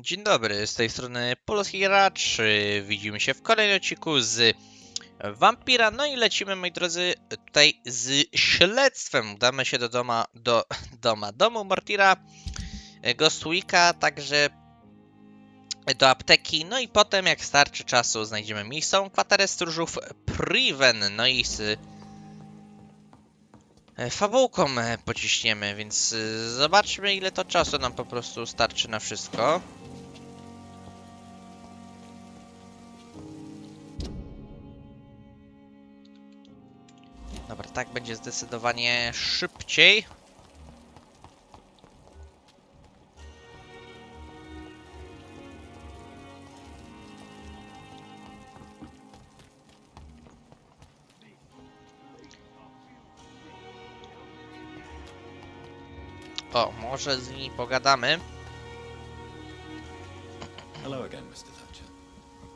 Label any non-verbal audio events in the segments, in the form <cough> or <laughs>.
Dzień dobry, z tej strony Polski Gracz. Widzimy się w kolejnym odcinku z Vampira. No i lecimy, moi drodzy, tutaj z śledztwem. Udamy się do doma, do doma, domu Mortira, Ghostwicka, także do apteki. No i potem, jak starczy czasu, znajdziemy miejscową kwaterę stróżów Priven. No i z y, fabułką e, pociśniemy, więc y, zobaczmy, ile to czasu nam po prostu starczy na wszystko. Tak będzie zdecydowanie szybciej. O, może z nimi pogadamy. Hello again, Mr. Thatcher.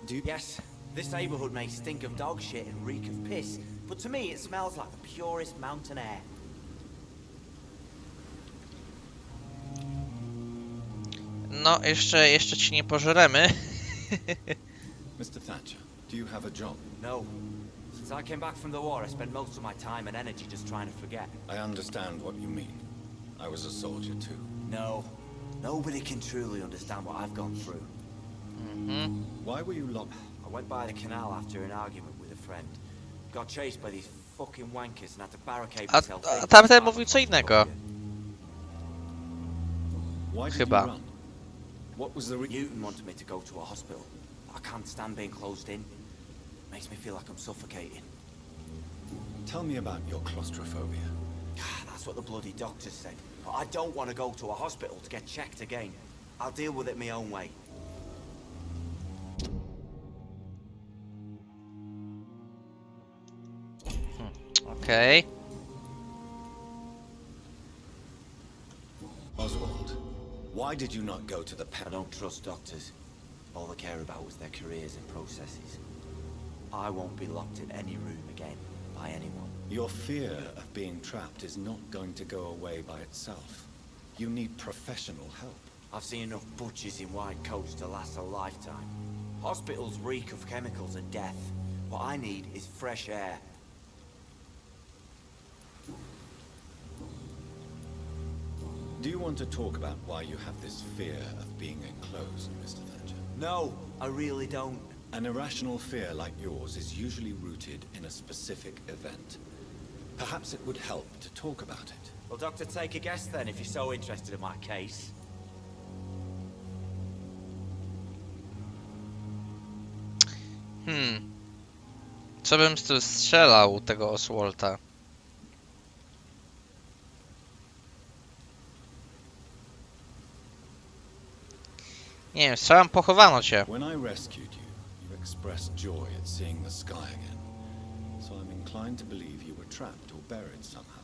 Do you... Yes, this neighborhood may stink of dog shit and reek of piss, but to me it smells like the purest mountain air. No, jeszcze, jeszcze ci nie pożremy. <laughs> Mr. Thatcher, do you have a job? No. Since I came back from the war, I spent most of my time and energy just trying to forget. I understand what you mean. I was a soldier too. No. Nobody can truly understand what I've gone through. Mhm. Why were you locked? I went by the canal after an argument with a friend. Got chased by these fucking wankers and had to barricade A, myself a in. tamten mówił co innego. Why did Chyba. you run? What was the re- Newton wanted me to go to a hospital. I can't stand being closed in. Makes me feel like I'm suffocating. Tell me about your claustrophobia. <sighs> That's what the bloody doctor said. But I don't want to go to a hospital to get checked again. I'll deal with it my own way. Okej. Oswald, why did you not go to the I don't trust doctors. All they care about was their careers and processes. I won't be locked in any room again by anyone. Your fear of being trapped is not going to go away by itself. You need professional help. I've seen enough butchers in white coats to last a lifetime. Hospitals reek of chemicals and death. What I need is fresh air. Do you want to talk about why you have this fear of being enclosed, Mr. Thatcher? No, I really don't. An irrational fear like yours is usually rooted in a specific event. Perhaps it would help to talk about it. Well, Doctor, take a guess then if you're so interested in my case. Hmm. Co bym tu strzelał tego Oswalta? Nie wiem, strzelam pochowano cię. When I rescued you, you expressed joy at seeing the sky again. So I'm inclined to believe you were trapped or buried somehow.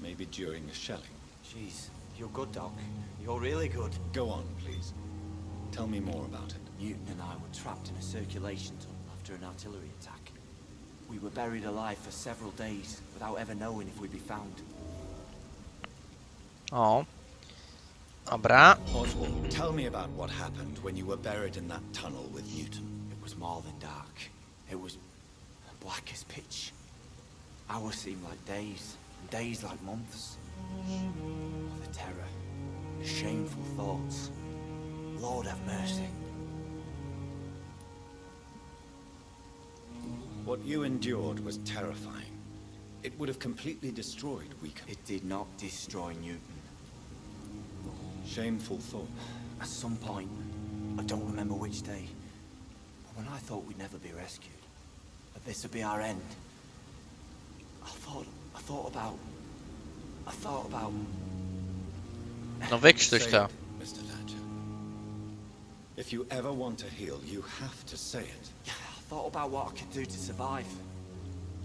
Maybe during a shelling. Jeez, you're good, Doc. You're really good. Go on, please. Tell me more about it. Newton and I were trapped in a circulation tunnel after an artillery attack. We were buried alive for several days without ever knowing if we'd be found. O. Dobra. Oswald, tell me about what happened when you were buried in that tunnel with Newton. It was more than dark. It was black as pitch. Hours seemed like days, and days like months. The terror, the shameful thoughts. Lord have mercy. What you endured was terrifying. It would have completely destroyed Weakham. It did not destroy Newton. Shameful thought. At some point, I don't remember which day, but when I thought we'd never be rescued, that this would be our end, I thought, I thought about, I thought about, No wykrztuś Say to. Mr. Thatcher. If you ever want to heal, you have to say it. Yeah, I thought about what I could do to survive,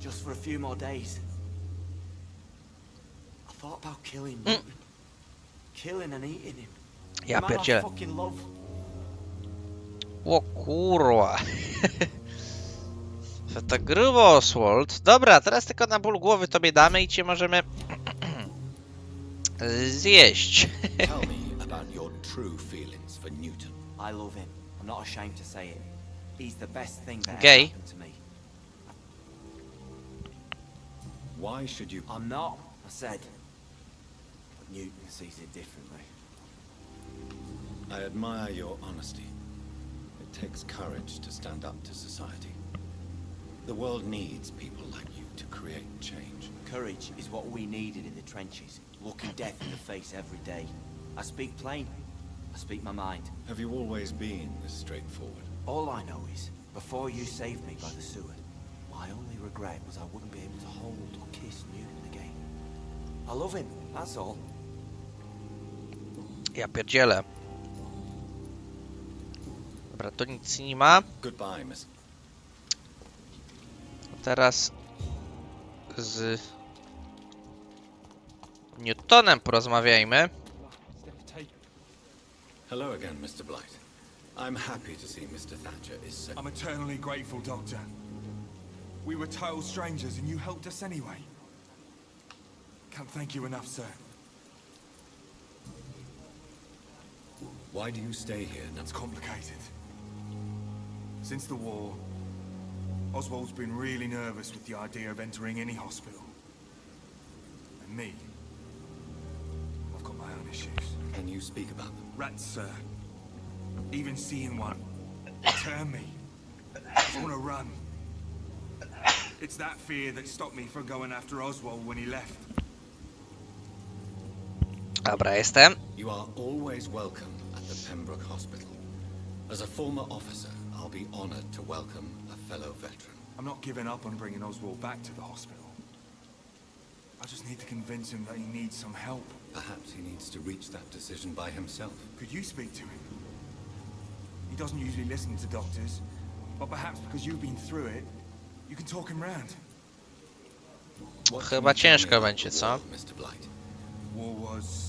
just for a few more days. I thought about killing Newton, killing and eating him. The Ja man I pierdzielę. fucking love. O kurwa. <laughs> To to grubo, Oswald. Dobra, teraz tylko na ból głowy tobie damy i cię możemy <clears throat> zjeść. <laughs> Tell me about your true feelings for Newton? I love him. I'm not ashamed to say it. He's the best thing that Gay. ever happened to me. Why should you... I'm not, I said. Newton sees it differently. I admire your honesty. It takes courage to stand up to society. The world needs people like you to create change. Courage is what we needed in the trenches, looking death in the face every day. I speak plain. I speak my mind. Have you always been this straightforward? All I know is, before you saved me by the sewer, my only regret was I wouldn't be able to hold or kiss Newton again. I love him, that's all. Ja pierdzielę. Dobra, tu nic nie ma. Goodbye, Miss... Teraz z Newtonem porozmawiajmy. Hello again, Mr. Blight. I'm happy to see Mr. Thatcher is safe. I'm eternally grateful, Doctor. We were total strangers and you helped us anyway. Can't thank you enough, sir. Why do you stay here now? It's complicated. Since the war, Oswald's been really nervous with the idea of entering any hospital. And me, I've got my own issues. Can you speak about them? Rats, sir. Even seeing one turn me. I want to run. It's that fear that stopped me from going after Oswald when he left. Dobra, jestem. You are always welcome at the Pembroke Hospital. As a former officer, I'll be honored to welcome a fellow veteran. I'm not giving up on bringing Oswald back to the hospital. I just need to convince him that he needs some help. Perhaps he needs to reach that decision by himself. Could you speak to him? He doesn't usually listen to doctors, but perhaps because you've been through it, you can talk him round. What Chyba can you tell me ciężko będzie, co? Mr. Blight. War was...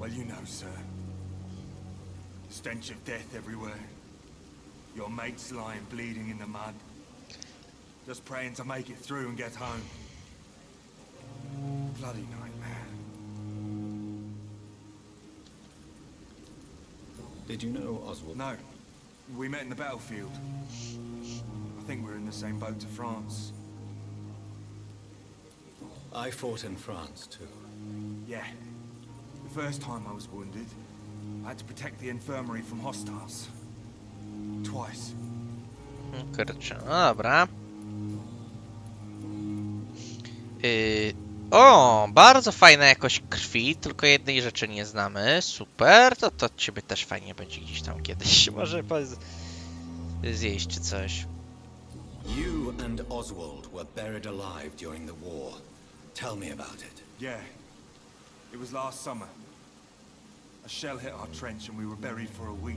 Well, you know, sir. Stench of death everywhere. Your mates lying bleeding in the mud. Just praying to make it through and get home. Bloody nightmare. Did you know Oswald? No. We met in the battlefield. I think we're in the same boat to France. I fought in France too. Yeah. The first time I was wounded, I had to protect the infirmary from hostiles. Twice. Hmm, Kurczę, no dobra. Yy, o, bardzo fajna jakość krwi, tylko jednej rzeczy nie znamy. Super, to to ciebie też fajnie będzie gdzieś tam kiedyś. <laughs> Może zjeść czy coś. You and Oswald were buried alive during the war. Tell me about it. Yeah. It was last summer. A shell hit our trench and we were buried for a week.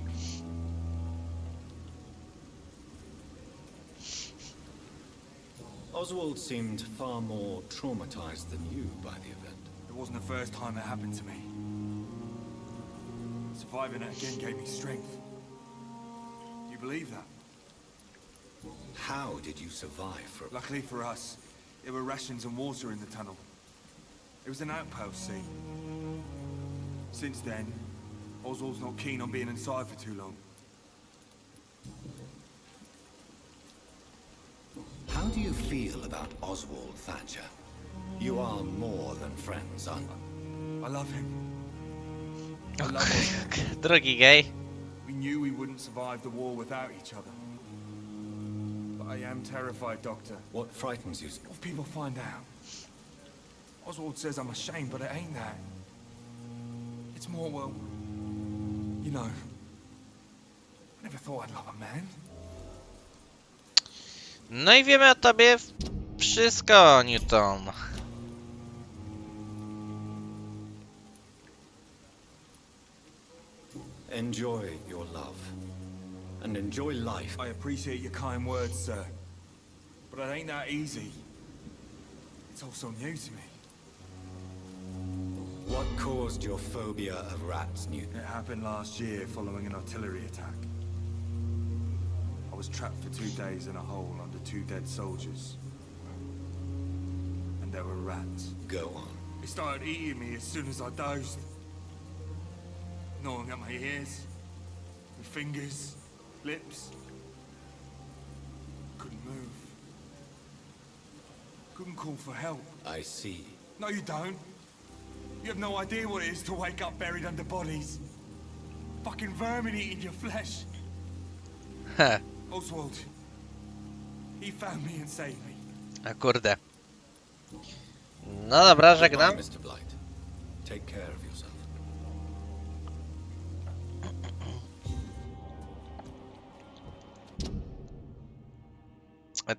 Oswald seemed far more traumatized than you by the event. It wasn't the first time it happened to me. Surviving it again gave me strength. You believe that? How did you survive for... Luckily for us, there were rations and water in the tunnel. It was an outpost, see. Since then, Oswald's not keen on being inside for too long. How do you feel about Oswald Thatcher? You are more than friends, aren't you? I love him. O, I love Oswald. Drogi gej. We knew we wouldn't survive the war without each other. But I am terrified, Doctor. What frightens you? What if people find out? Oswald says I'm ashamed, but it ain't that. It's more, well, you know, I never thought I'd love a man. No i wiemy o tobie wszystko, Newton. Enjoy your love. And enjoy life. I appreciate your kind words, sir. But it ain't that easy. It's all so new to me. What caused your phobia of rats, Newton? It happened last year following an artillery attack. I was trapped for two days in a hole under two dead soldiers. And there were rats. Go on. They started eating me as soon as I dozed. Gnawing at my ears, my fingers, lips. Couldn't move. Couldn't call for help. I see. No, you don't. You have no idea what it is to wake up buried under bodies. Fucking vermin eating your flesh. Heh, Oswald. He found me and saved me. a kurde. No dobra, żegnam. Mr. Blight. Take care of yourself.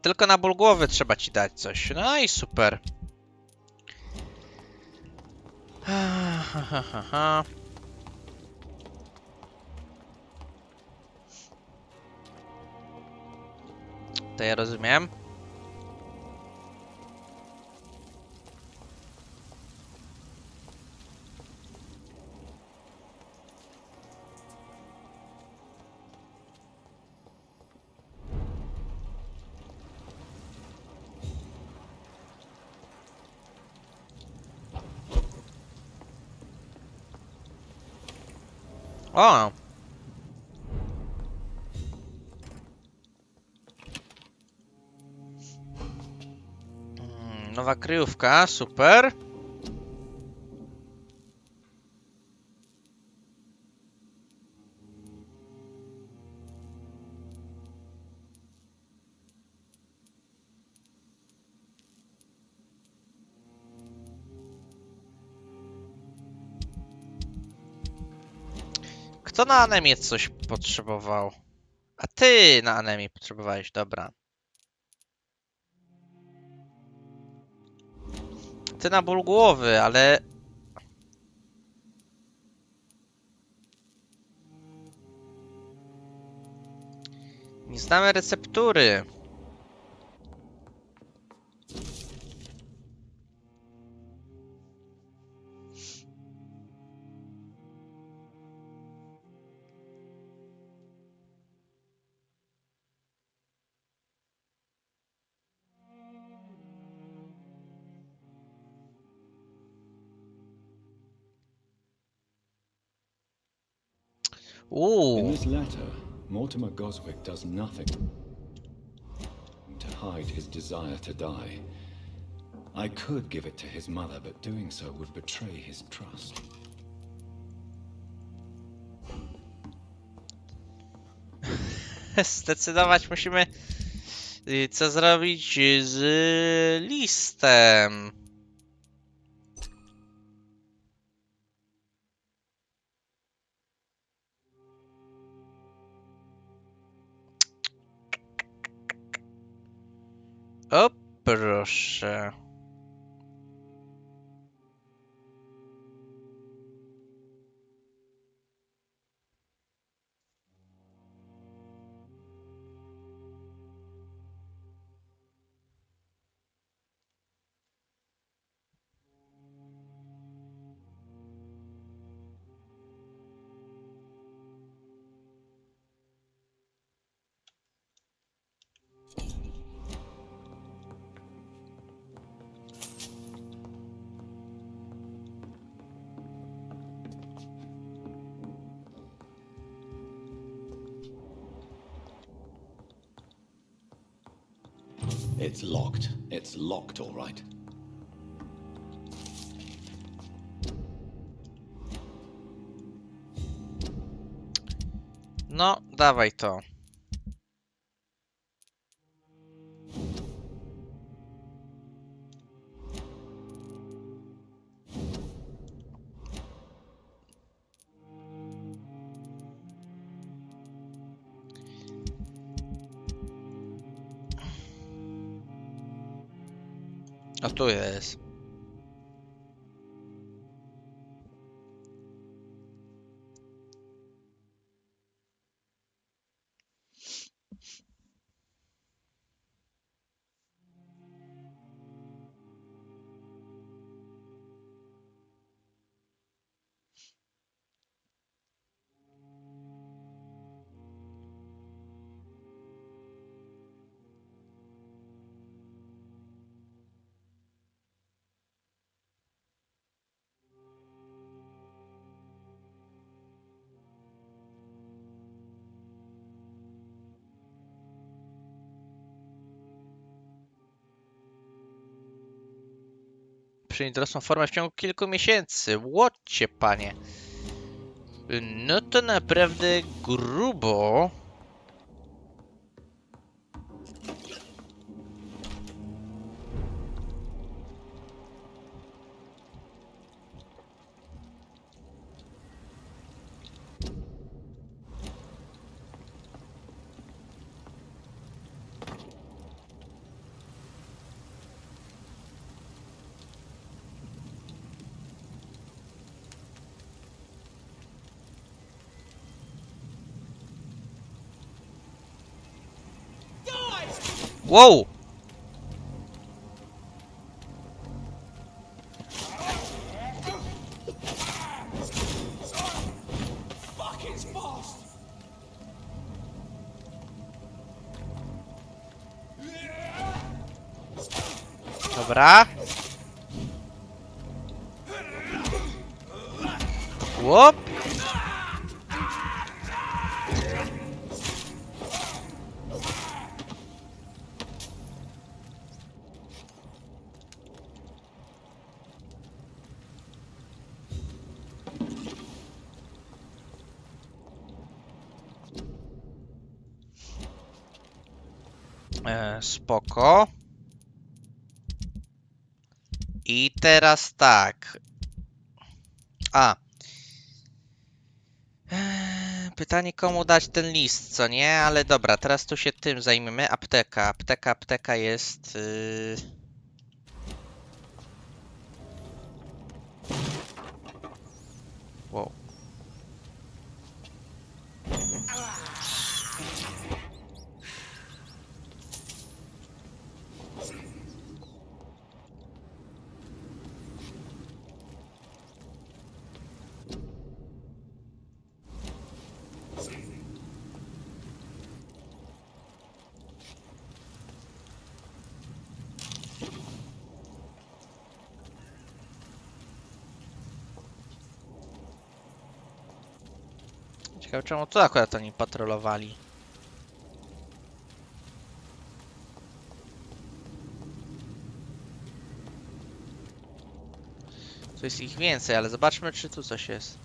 Tylko na ból głowy trzeba ci dać coś. No i super. Ha, ha, ha, ha. To ja rozumiem. Ó. Oh. Nova criovka, super. Kto na anemię coś potrzebował? A ty na anemię potrzebowałeś, dobra. Ty na ból głowy, ale... Nie znamy receptury. In this letter, Mortimer Goswick does nothing to hide his desire to die. I could give it to his mother, but doing so would betray his trust. <laughs> zdecydować musimy, co zrobić z listem. O proszę. It's locked. It's locked, all right. No, dawaj to. Las tuberías. Przyjąć dorosłą formę w ciągu kilku miesięcy. Łocie, panie. No to naprawdę grubo. Wow! Dobra. Spoko. I teraz tak. A. Eee, Pytanie, komu dać ten list, co nie? Ale dobra, teraz tu się tym zajmiemy. Apteka. Apteka, apteka jest. Yy... Ciekawe czemu tu akurat oni patrolowali. Tu jest ich więcej, ale zobaczmy czy tu coś jest.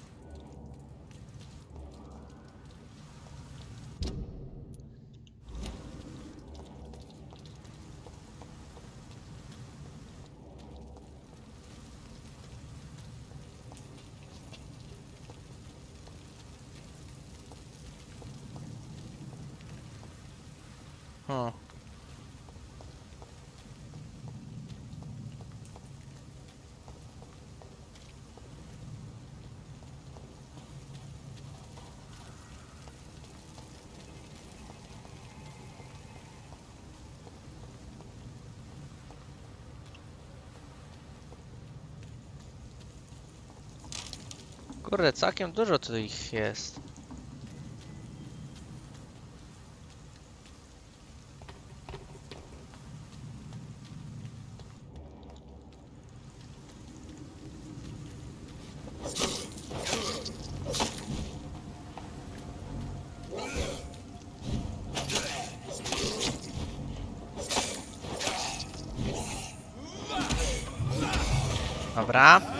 Hmm. Kurde, całkiem dużo tu ich jest. Dobra.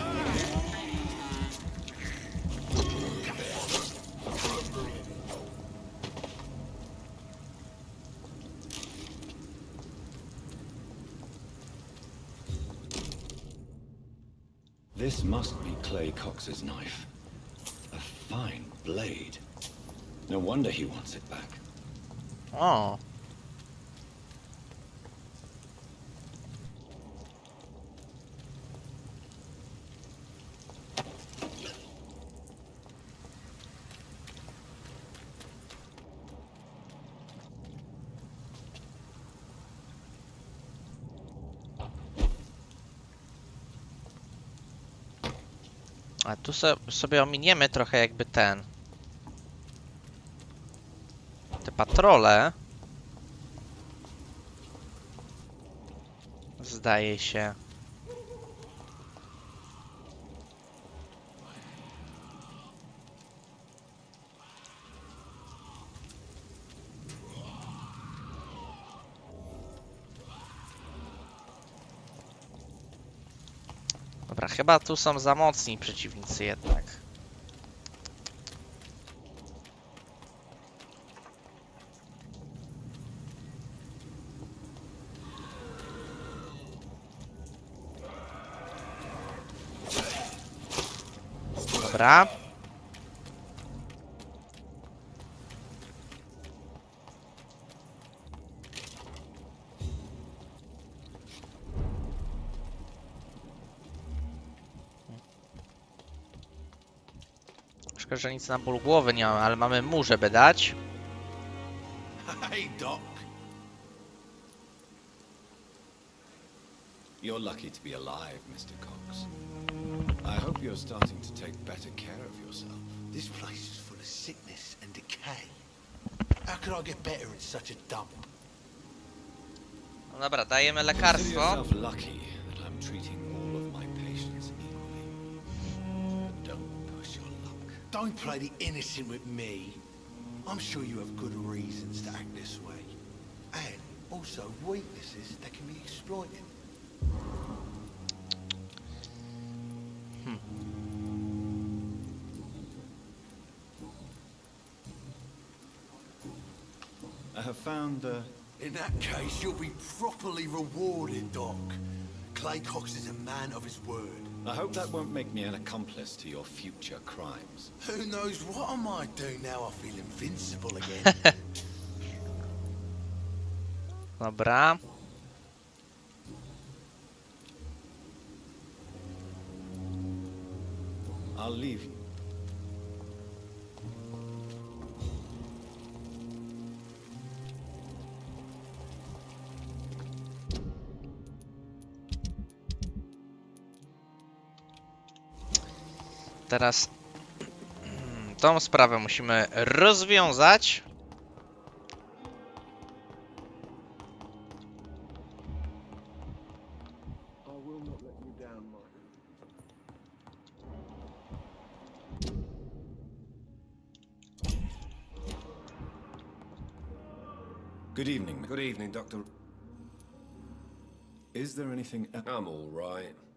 Clay Cox's knife. A fine blade. No wonder he wants it back. O. A tu so, sobie ominiemy trochę jakby ten. Te patrole. Zdaje się. Chyba tu są za mocni przeciwnicy jednak. Dobra. Szkoda, że nic na ból głowy nie mamy, ale mamy mu, żeby dać. Hey, Doc. You're lucky to be alive, Mr. Cox. I hope you're starting to take better care of yourself. This place is full of sickness and decay. How could I get better in such a dump? No dobra, dajemy Consider lekarstwo. yourself lucky that I'm treating Don't play the innocent with me. I'm sure you have good reasons to act this way. And also weaknesses that can be exploited. Hmm. I have found uh, In that case, you'll be properly rewarded, Doc. Clay Cox is a man of his word. I hope that won't make me an accomplice to your future crimes. Who knows what I might do now I feel invincible again. <laughs> Dobra. Teraz tą sprawę musimy rozwiązać. Good evening. Good evening, Doctor. Is there anything? I'm all right.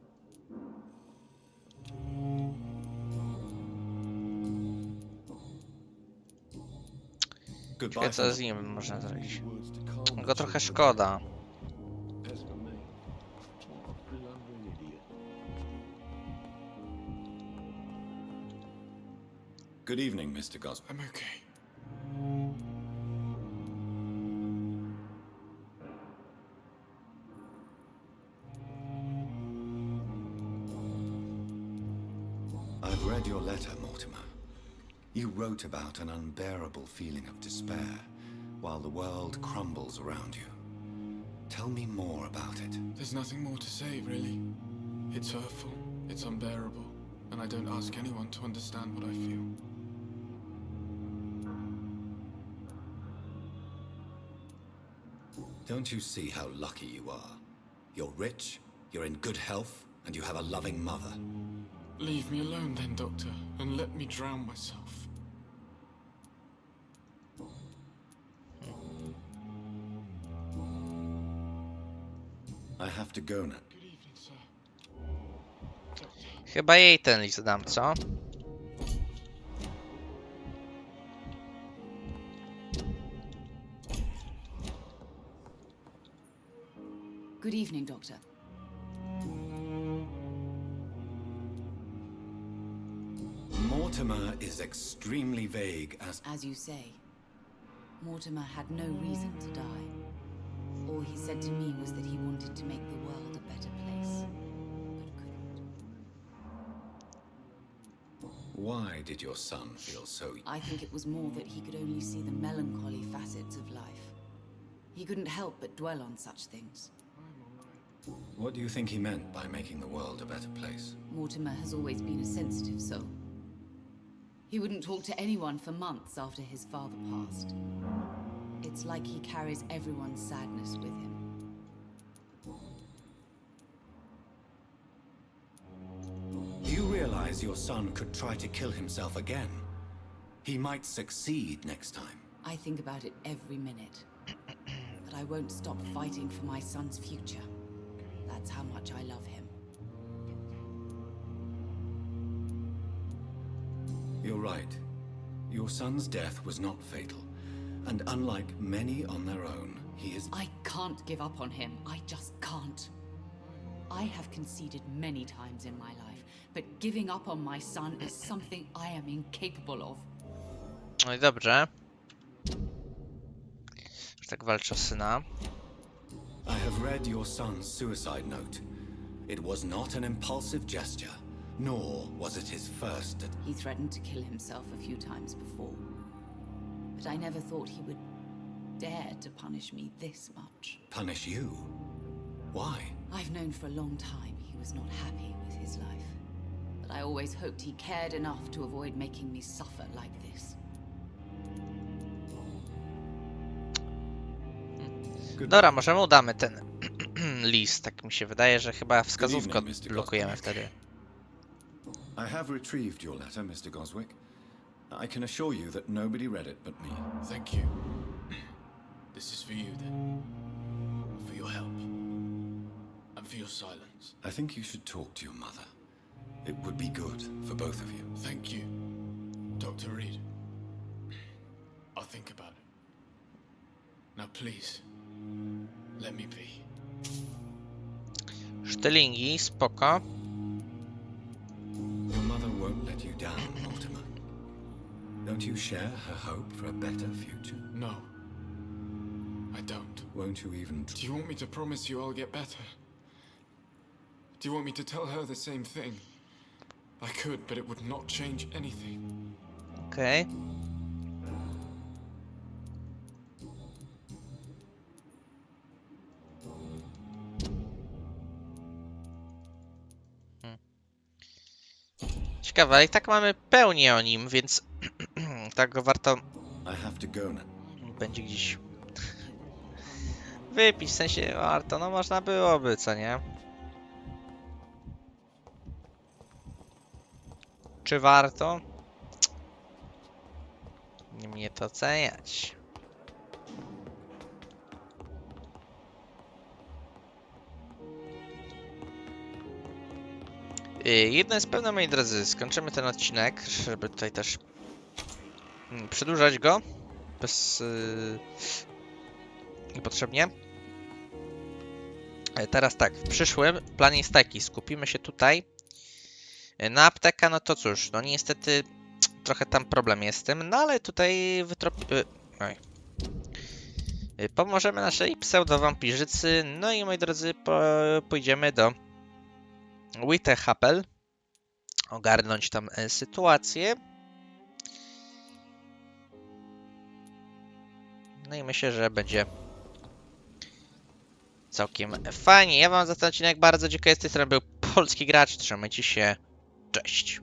Goodbye. Co z nim można zrobić. Go trochę szkoda. Good evening, Mr. Goswell. I'm okay. I've read your letter, Mortimer. You wrote about an unbearable feeling of despair while the world crumbles around you. Tell me more about it. There's nothing more to say, really. It's hurtful, it's unbearable, and I don't ask anyone to understand what I feel. Don't you see how lucky you are? You're rich, you're in good health, and you have a loving mother. Leave me alone then, Doctor, and let me drown myself. Have to go now. Good evening, sir. Chyba jej ten list dam, co? Good evening, Doctor. Mortimer is extremely vague as As you say, Mortimer had no reason to die. All he said to me was that he wanted to make the world a better place, but couldn't. Why did your son feel so I think it was more that he could only see the melancholy facets of life. He couldn't help but dwell on such things. What do you think he meant by making the world a better place? Mortimer has always been a sensitive soul. He wouldn't talk to anyone for months after his father passed. It's like he carries everyone's sadness with him. You realize your son could try to kill himself again. He might succeed next time. I think about it every minute. But I won't stop fighting for my son's future. That's how much I love him. You're right. Your son's death was not fatal. And unlike many on their own, he is. I can't give up on him. I just can't. I have conceded many times in my life, but giving up on my son is something I am incapable of. No i dobrze. Że tak walczy o syna. I have read your son's suicide note. It was not an impulsive gesture, nor was it his first. at- He threatened to kill himself a few times before, but I never thought he would dare to punish me this much. Punish you? Why? I've known for a long time he was not happy with his life, but I always hoped he cared enough to avoid making me suffer like this. Dobra, może mu damy ten <clears throat> list. Tak mi się wydaje, że chyba wskazówkę blokujemy wtedy. I have retrieved your letter, Mr. Goswick. I can assure you that nobody read it but me. Thank you. <clears throat> This is for you, then. For your help. And for your silence. I think you should talk to your mother. It would be good for both of you. Thank you, Dr. Reed. <clears throat> I'll think about it. Now, please, let me be. Sztylingi, spoko. Your mother won't let you down, Mortimer. Don't you share her hope for a better future? No, I don't. Won't you even Do you want me to promise you I'll get better? Do you want me to tell her the same thing? I could, but it would not change anything. Okej. Hmm. Ciekawe, ale i tak mamy pełnię o nim, więc tak go warto będzie gdzieś wypić, w sensie warto, no można byłoby, co nie? Czy warto? Nie mnie to oceniać. Y, Jedno jest pewne, moi drodzy, skończymy ten odcinek, żeby tutaj też przedłużać go bez yy, niepotrzebnie. E, Teraz tak, w przyszłym plan jest taki, skupimy się tutaj. E, Na aptekę, no to cóż, no niestety trochę tam problem jest z tym, no ale tutaj wytropi... Oj. E, Pomożemy naszej pseudo-wampirzycy, no i moi drodzy, po, pójdziemy do Whitehapel, ogarnąć tam sytuację. No i myślę, że będzie całkiem fajnie. Ja wam za ten odcinek bardzo dziękuję. Z tej strony był Polski Gracz. Trzymajcie się. Cześć.